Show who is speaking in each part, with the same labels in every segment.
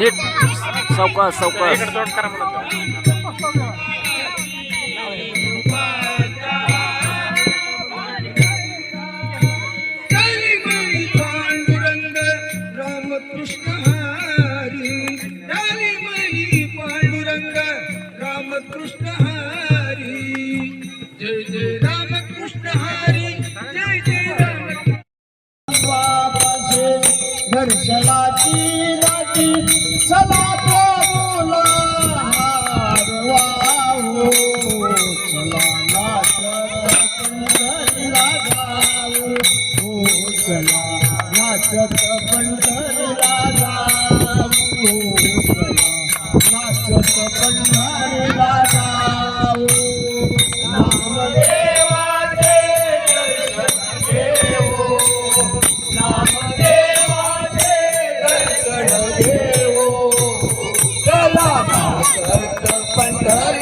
Speaker 1: Neat ಸೌಕ ಸೌಕ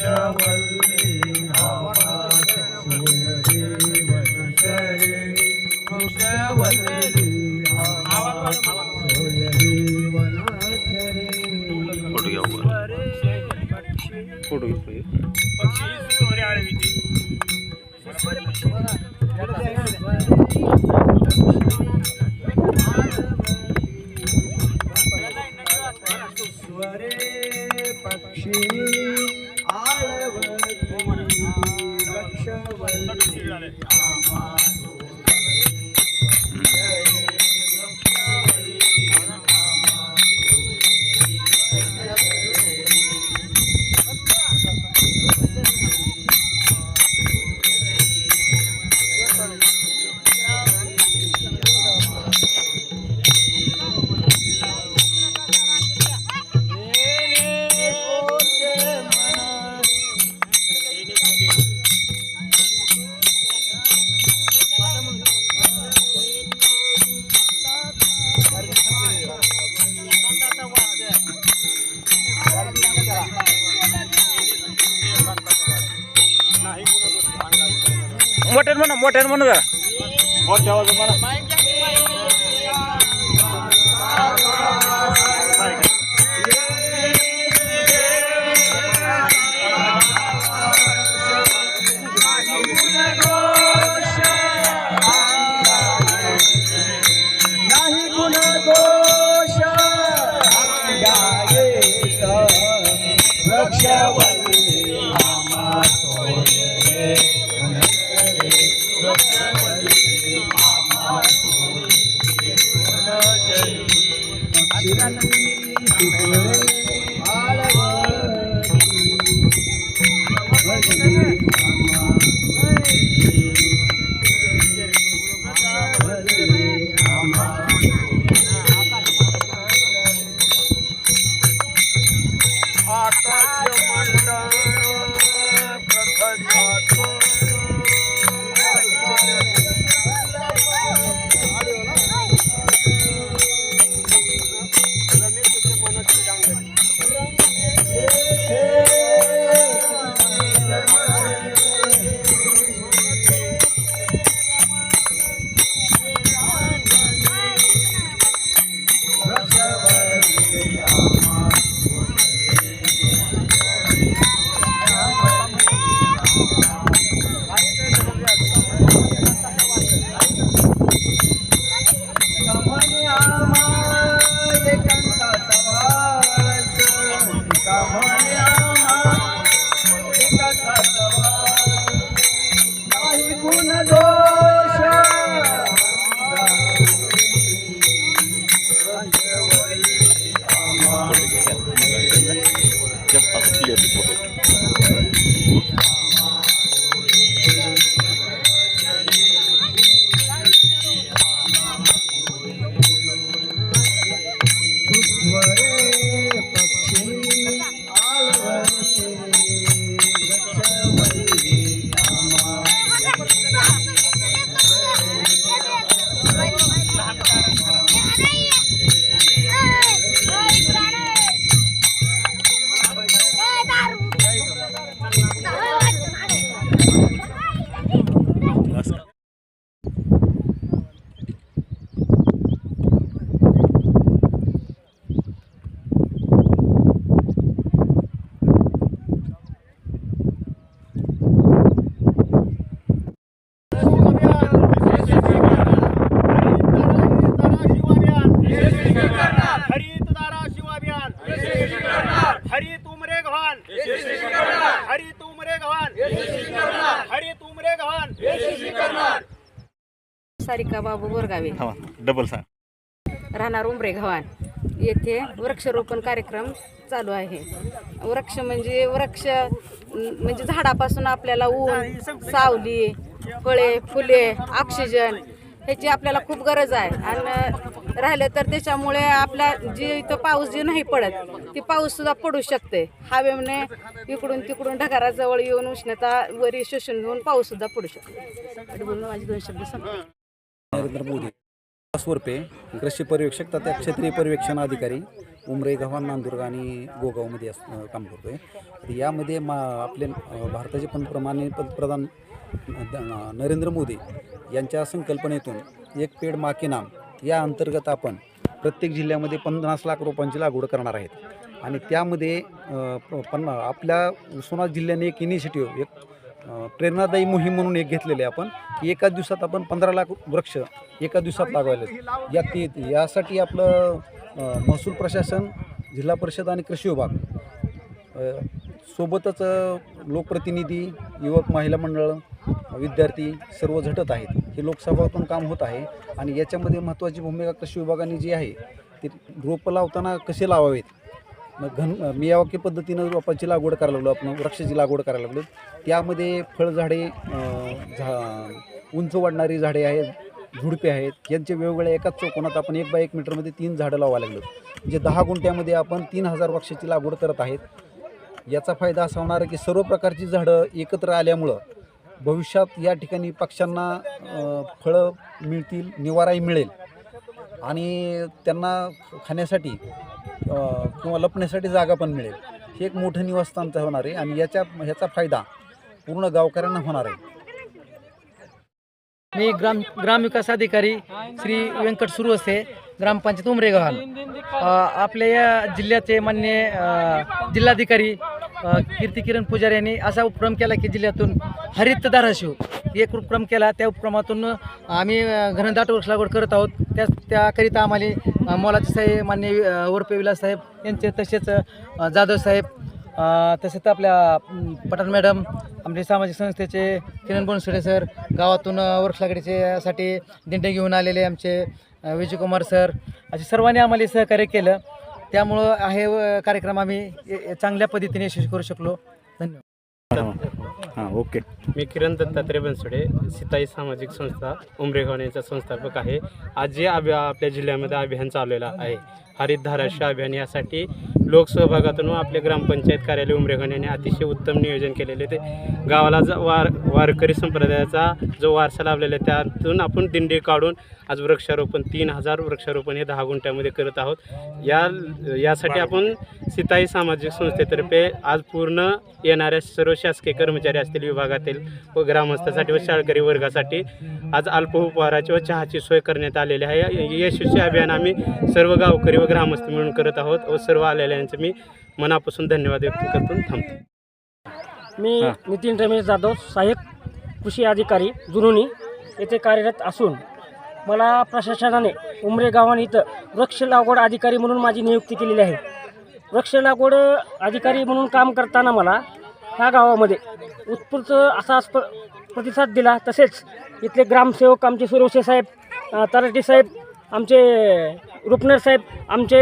Speaker 1: Yeah,
Speaker 2: well, yeah. Bora, bora,
Speaker 3: bora. म्हणा मोठ्यानं म्हणू जरा.
Speaker 1: मोठ्या आवाज म्हणा.
Speaker 2: Thank you.
Speaker 4: Sarika Babu Borgave.
Speaker 5: Double सांग.
Speaker 4: राहणार उमरे गव्हाण. येथे वृक्षरोपण कार्यक्रम चालू आहे. वृक्ष म्हणजे वृक्ष म्हणजे झाडापासून आपल्याला ऊन सावली फळे फुले ऑक्सिजन ह्याची आपल्याला खूप गरज आहे. आणि राहिलं तर त्याच्यामुळे आपला जे इथं पाऊस जे नाही पडत ती पाऊस सुद्धा पडू शकते. हवेने इकडून तिकडून ढगाराजवळ येऊन उष्णता वरी शोषण घेऊन पाऊस सुद्धा पडू शकतो. माझे दोन शब्द
Speaker 6: नरेंद्र मोदी स्वरूपे कृषी पर्यवेक्षक तथा क्षेत्रीय पर्यवेक्षण अधिकारी उमरे गव्हाण नांदुर्ग आणि गोगावमध्ये अस काम करतो आहे तर यामध्ये मा आपले भारताचे पंतप्रमाणे पंतप्रधान नरेंद्र मोदी यांच्या संकल्पनेतून एक पेड माके नाम या अंतर्गत आपण प्रत्येक जिल्ह्यामध्ये पन्नास लाख रोपांची लागवड करणार आहेत. आणि त्यामध्ये प- पन्ना आपल्या उस्मानाबाद जिल्ह्याने एक इनिशिएटिव्ह एक प्रेरणादायी मोहीम म्हणून एक घेतलेली आहे आपण की एका दिवसात आपण पंधरा लाख वृक्ष एका दिवसात लागवायला या ते यासाठी आपलं महसूल प्रशासन जिल्हा परिषद आणि कृषी विभाग सोबतच लोकप्रतिनिधी युवक महिला मंडळ विद्यार्थी सर्व झटत आहेत. हे लोकसभातून काम होत आहे आणि याच्यामध्ये महत्त्वाची भूमिका कृषी विभागाने जी आहे ती रोपं लावताना कसे लावावेत? मग घन मियावाक्य पद्धतीनं रोपाची लागवड करायला लागलो आपण वृक्षाची लागवड करायला लागलो. त्यामध्ये फळझाडे झा उंच वाढणारी झाडे आहेत झुडपे आहेत. यांचे वेगवेगळ्या एकाच चौकोनात आपण एक बाय एक मीटरमध्ये तीन झाडं लावायला लागलो. म्हणजे दहा गुंठ्यामध्ये आपण तीन हजार वृक्षाची लागवड करत आहेत. याचा फायदा असा होणार आहे की सर्व प्रकारची झाडं एकत्र आल्यामुळं भविष्यात या ठिकाणी पक्ष्यांना फळं मिळतील निवाराही मिळेल. आणि त्यांना खाण्यासाठी किंवा लपण्यासाठी जागा पण मिळेल. हे एक मोठं निवासस्थान होणार आहे आणि याच्या ह्याचा फायदा पूर्ण गावकऱ्यांना होणार आहे.
Speaker 7: मी ग्राम ग्रामविकास अधिकारी श्री व्यंकट सुरवसे ग्रामपंचायत उमरेगव्हाण आपल्या या जिल्ह्याचे मान्य जिल्हाधिकारी कीर्ती किरण पुजारी यांनी असा उपक्रम केला की जिल्ह्यातून हरित धाराशिव एक उपक्रम केला. त्या उपक्रमातून आम्ही घनदाट वृक्ष लागवड करत आहोत. त्या त्याकरिता आम्हाला मोलाचे साहेब मान्य वरपे विलास साहेब यांचे तसेच जाधव साहेब तसेच आपल्या पठाण मॅडम आमचे सामाजिक संस्थेचे किरण बनसोडे सर गावातून साठी दिंडे घेऊन आलेले आमचे विजयकुमार सर असे सर्वांनी आम्हाला सहकार्य केलं. त्यामुळं हे कार्यक्रम आम्ही चांगल्या पद्धतीने यशस्वी करू शकलो. धन्यवाद.
Speaker 5: हां ओके.
Speaker 2: मी किरण दत्तात्रय बनसोडे सीताई सामाजिक संस्था उमरेगाव यांचा संस्थापक आहे. आज जे अभि आपल्या जिल्ह्यामध्ये अभियान चाललेलं आहे हरित धाराशिव अभियान यासाठी लोकसहभागातून व आपले ग्रामपंचायत कार्यालय उमरेगाव यांनी अतिशय उत्तम नियोजन केलेले ते गावाला ज वार वारकरी संप्रदायाचा जो वारसा लाभलेला आहे त्यातून आपण दिंडी काढून आज वृक्षारोपण तीन हजार वृक्षारोपण हे दहा गुंठ्यामध्ये करत आहोत. या यासाठी आपण सीताई सामाजिक संस्थेतर्फे आज पूर्ण येणाऱ्या सर्व शासकीय कर्मचारी असतील विभागातील व ग्रामस्थासाठी व शाळकरी वर्गासाठी आज अल्प उपहाराची व चहाची सोय करण्यात आलेली आहे. या यशस्वी अभियान आम्ही सर्व गावकरी व ग्रामस्थ मिळून करत आहोत व सर्व आलेल्यांचं मी मनापासून धन्यवाद व्यक्त करतो थांबतो.
Speaker 8: मी. नितीन रमेश जाधव सहाय्यक कृषी अधिकारी जुनुनी येथे कार्यरत असून मला प्रशासनाने उमरे गावान इथं वृक्ष लागवड अधिकारी म्हणून माझी नियुक्ती केलेली आहे. वृक्ष लागवड अधिकारी म्हणून काम करताना मला ह्या गावामध्ये उत्स्फूर्त असा स्प प्रतिसाद दिला तसेच इथले ग्रामसेवक आमचे सुरवसे साहेब तराटी साहेब आमचे रुपनर साहेब आमचे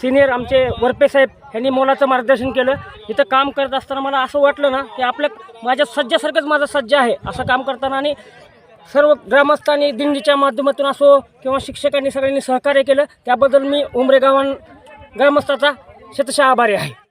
Speaker 8: सिनियर आमचे वरपे साहेब यांनी मोलाचं मार्गदर्शन केलं. इथं काम करत असताना मला असं वाटलं ना की आपल्या माझ्या सज्जासारखंच माझं सज्ज आहे असं काम करताना आणि सर्व ग्रामस्थांनी दिंडीच्या माध्यमातून असो किंवा शिक्षकांनी सगळ्यांनी सहकार्य केलं त्याबद्दल मी उमरेगावान ग्रामस्थाचा शतशः आभारी आहे.